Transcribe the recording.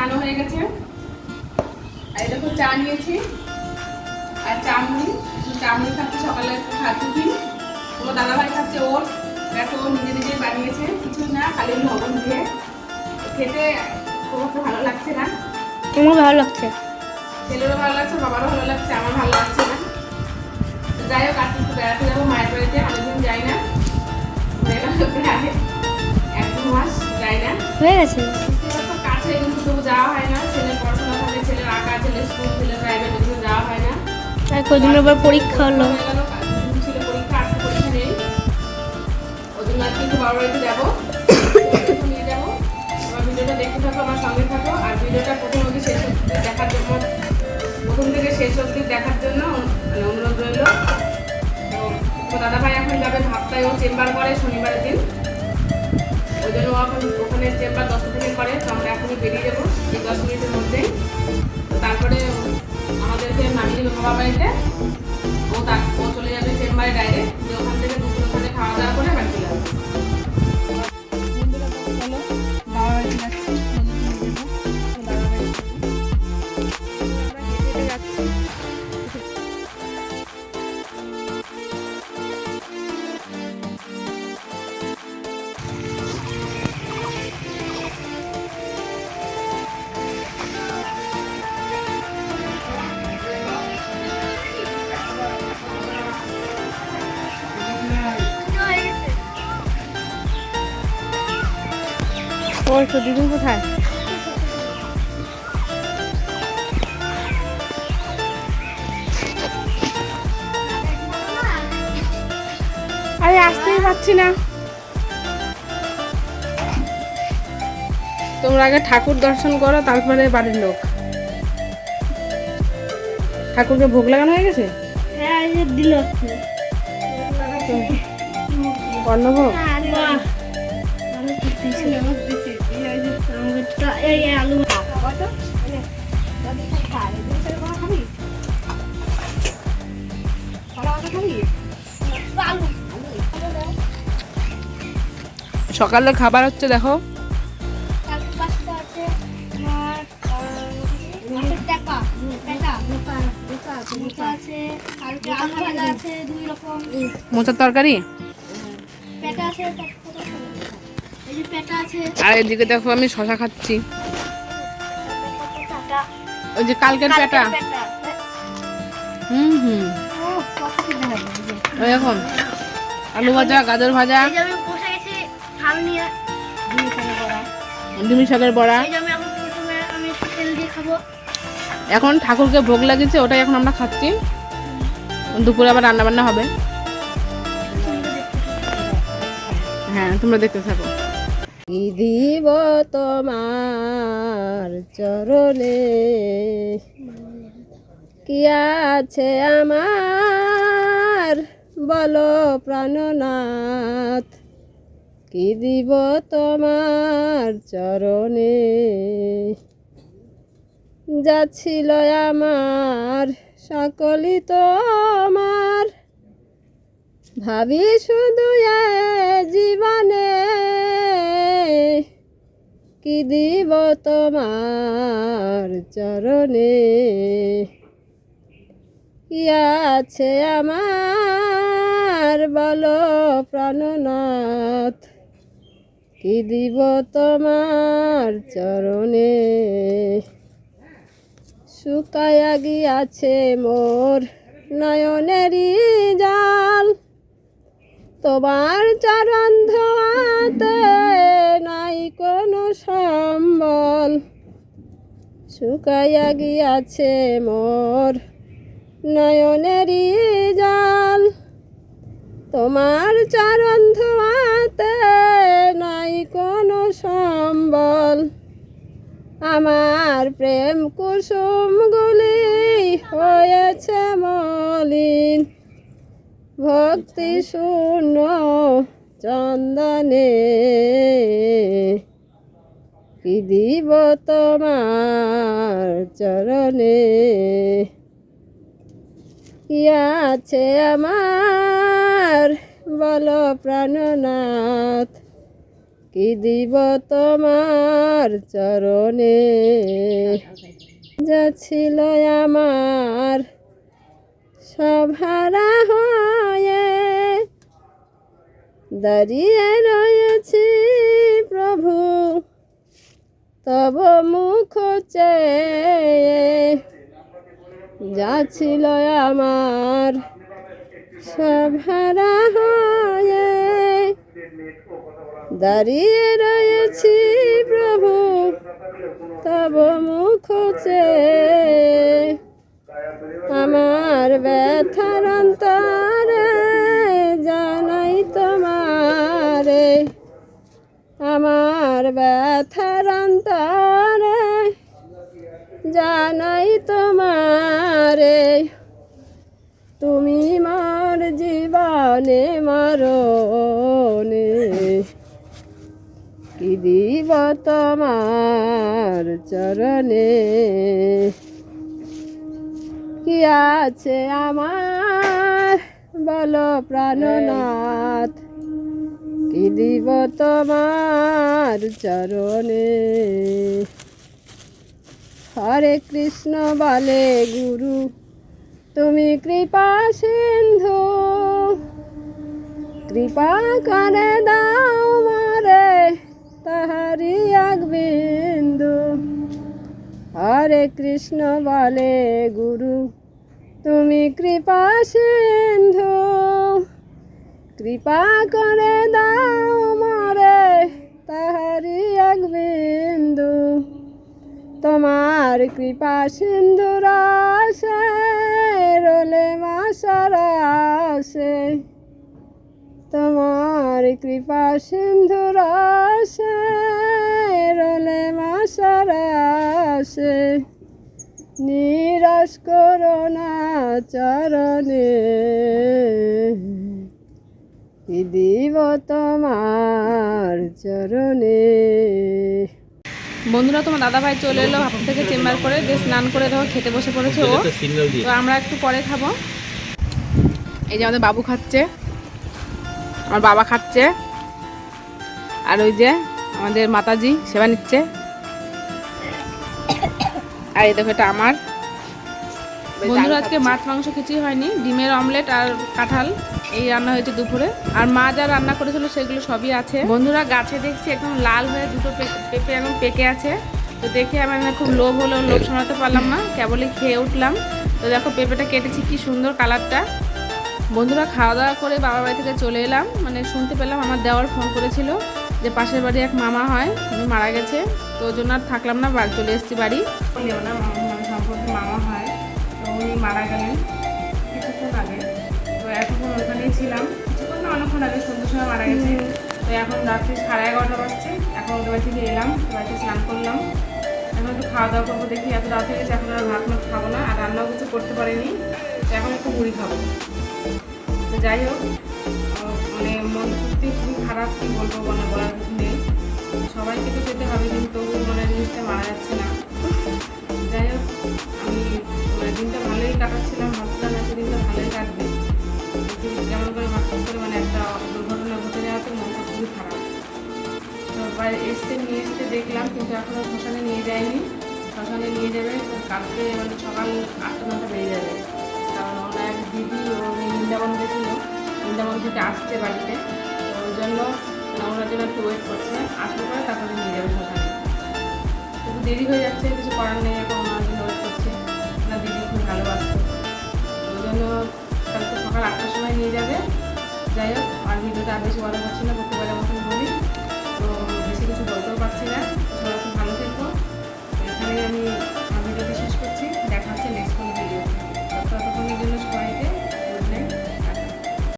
স্নানও হয়ে গেছে। আর এটা তো চা নিয়েছি। আর চা মুড়ি চা মুড়ি খাচ্ছি সকালে খাচ্ছি কি তোমার দাদা ভাই খাচ্ছে ওর। দেখো নিজে নিজে বানিয়েছে। কিছু না খালি লবণ দিয়ে। খেতে খুব একটা ভালো লাগছে না। আমার ভালো লাগছে? ছেলেরও ভালো লাগছে বাবারও ভালো লাগছে আমার ভালো লাগছে না। তো যাই হোক আজকে একটু বেড়াতে যাব মায়ের বাড়িতে। অনেকদিন যাই না। প্রায় এক দু মাস যাই না। হয়ে গেছে? ছেলের স্কুল প্রাইভেট এগুলো যাওয়া হয় না। তাই কদিন আবার পরীক্ষা হলো। ছিল পরীক্ষা আজকে পরীক্ষা নেই। ওই জন্য আজকে একটু বাবার বাড়িতে যাব। নিয়ে যাব। আমার ভিডিওটা দেখতে থাকো আমার সঙ্গে থাকো। আর ভিডিওটা প্রথম অবধি শেষ অবধি দেখার জন্য প্রথম থেকে শেষ অবধি দেখার জন্য মানে অনুরোধ রইল। তো দাদা ভাই এখন যাবে ভাবতায় ও চেম্বার করে শনিবারের দিন। ওই জন্য ওখানে চেম্বার দশটা থেকে করে তো আমরা এখনই বেরিয়ে যাব। বাবা বাড়িতে ওর তো দিদুন কোথায়? আরে আসতেই পারছি না। তোমরা আগে ঠাকুর দর্শন করো তারপরে বাড়ির লোক। ঠাকুরকে ভোগ লাগানো হয়ে গেছে? হ্যাঁ দিল। অন্নভোগ এই সকালে খাবার হচ্ছে দেখো মোচার তরকারি আর এদিকে দেখো আমি শশা খাচ্ছি। ওই যে কালকের পেটা। হুম হুম। ওই এখন আলু ভাজা গাজর ভাজা। ডিমি শাকের বড়া। এখন ঠাকুরকে ভোগ লাগিয়েছে ওটাই এখন আমরা খাচ্ছি। দুপুরে আবার রান্না বান্না হবে হ্যাঁ তোমরা দেখতে থাকো। দিব তোমার চরণে। কি আছে আমার? বলো প্রাণনাথ। কি দিব তোমার চরণে? যাচ্ছিল আমার, সকলই তোমার। ভাবি শুধু জীবনে কি দিব তোমার চরণে? কি আছে আমার? বলো প্রাণনাথ। কি দিব তোমার চরণে? শুকায়া গিয়াছে মোর নয়নেরই জাল। তোমার চরণ ধোয়াতে কোনো সম্বল শুকাইয়া গিয়াছে মোর নয়নেরই জাল। তোমার চরণ ধোয়াতে নাই কোনো সম্বল। আমার প্রেম কুসুমগুলি হয়েছে মলিন। ভক্তি শূন্য চন্দনে। কি দিব তোমার চরণে? কি আছে আমার? বলো প্রাণনাথ, কি দিব তোমার চরণে? যা ছিল আমার সভারা হয়ে দাঁড়িয়ে রয়েছি। তব মুখ চেয়ে যাচ্ছিল ছিল আমার সভারা হয়ে। দাঁড়িয়ে রয়েছি প্রভু তব মুখ চেয়ে মরণে কি দিব তোমার চরণে? কি আছে আমার? বলো প্রাণনাথ। কি দিব তোমার চরণে? হরে কৃষ্ণ বলে, গুরু, তুমি কৃপা সিন্ধু। কৃপা করে দাও মারে তাহারি এক বিন্দু হরে কৃষ্ণ বলে, গুরু, তুমি কৃপা সিন্ধু। কৃপা করে দাও মারে তাহারি এক বিন্দু তোমার কৃপা সিন্ধু রাসে রোলে মাসারাসে কৃপা সিন্ধু রাসে রোলে মাসারাসে নিরাশ করোনা চরণে। কি দিব তোমার চরণে? বন্ধুরা তোমার দাদা ভাই চলে এলো হাফ থেকে চেম্বার করে দিয়ে স্নান করে ধরো খেতে বসে পড়েছে ও। তো আমরা একটু পরে খাব। এই যে আমাদের বাবু খাচ্ছে। আমার বাবা খাচ্ছে। আর ওই যে আমাদের মাতাজি সেবা নিচ্ছে। আর এই দেখো এটা আমার। বন্ধুরা আজকে মাছ মাংস কিছুই হয়নি। ডিমের অমলেট আর কাঁঠাল এই রান্না হয়েছে দুপুরে। আর মা যা রান্না করেছিল সেগুলো সবই আছে। বন্ধুরা গাছে দেখছি একদম লাল হয়ে দুটো পেঁপে একদম পেকে আছে। তো দেখে আমার খুব লোভ হলো লোভ সামলাতে পারলাম না। কেবলই খেয়ে উঠলাম। তো দেখো পেঁপেটা কেটেছি কি সুন্দর কালারটা। বন্ধুরা খাওয়া দাওয়া করে বাবার বাড়ি থেকে চলে এলাম। মানে শুনতে পেলাম আমার দেওয়ার ফোন করেছিল যে পাশের বাড়ি এক মামা হয়, উনি মারা গেছে। তো ওই জন্য আর থাকলাম না বাড়ি চলে এসেছি বাড়ি। সম্পর্কে মামা হয় উনি মারা গেলেন কিছুক্ষণ আগে তো এতক্ষণ ওখানেই ছিলাম কিছুক্ষণ না অনেকক্ষণ আগে সন্ধ্যের সময় মারা গেছে তো এখন রাত্রি সাড়ে এগারোটা বাজছে, এখন ওদের বাড়ি থেকে এলাম, বাড়িতে স্নান করলাম। এখন একটু খাওয়া দাওয়া করব দেখি, এত রাত হয়ে গেছে এখন আর ভাত মাছ খাব না, আর রান্নাও কিছু করতে পারিনি। এখন একটু মুড়ি খাব। তো যাই হোক মানে মন সত্যি খুবই খারাপ, কি বলব মানে বলার কিছু নেই। সবাইকে তো যেতে হবে, কিন্তু মানে জিনিসটা মারা যাচ্ছে না। যাই হোক, আমি মানে দিনটা ভালোই কাটাচ্ছিলাম, ভাবছিলাম আজকে দিনটা ভালোই কাটবে। কেমন করে হঠাৎ করে মানে একটা দুর্ঘটনা ঘটে যাওয়াতে মনটা খুবই খারাপ। তো বাইরে এসছে নিয়ে এসছে দেখলাম, কিন্তু এখনও শ্মশানে নিয়ে যায়নি। শ্মশানে নিয়ে যাবে, কালকে মানে সকাল আটটা নটা বেড়ে যাবে। কারণ ওনার দিদি, ও বৃন্দাবন গেছিল বৃন্দাবন থেকে আসছে বাড়িতে। ওই জন্য ওরা জন্য একটু ওয়েট করছে আসলে পরে তারপরে নিয়ে যাবে সকালে। একটু দেরি হয়ে যাচ্ছে, কিছু করার নেই, এখন ওনার জন্য ওয়েট করছে। ওনার দিদি খুব ভালোবাসছে ওই জন্য কালকে সকাল আটটার সময় নিয়ে যাবে। যাই হোক, আর ভিডিওটা আর বেশি বলা হচ্ছে না প্রতিবেলার মতন বলি। তো বেশি কিছু বলতেও পারছি না। সবাই খুব ভালো থাকব এখানে আমি ভিডিওটি শেষ করছি। দেখা হচ্ছে নেক্সট কোনো ভিডিও ততক্ষণের জন্য সবাইকে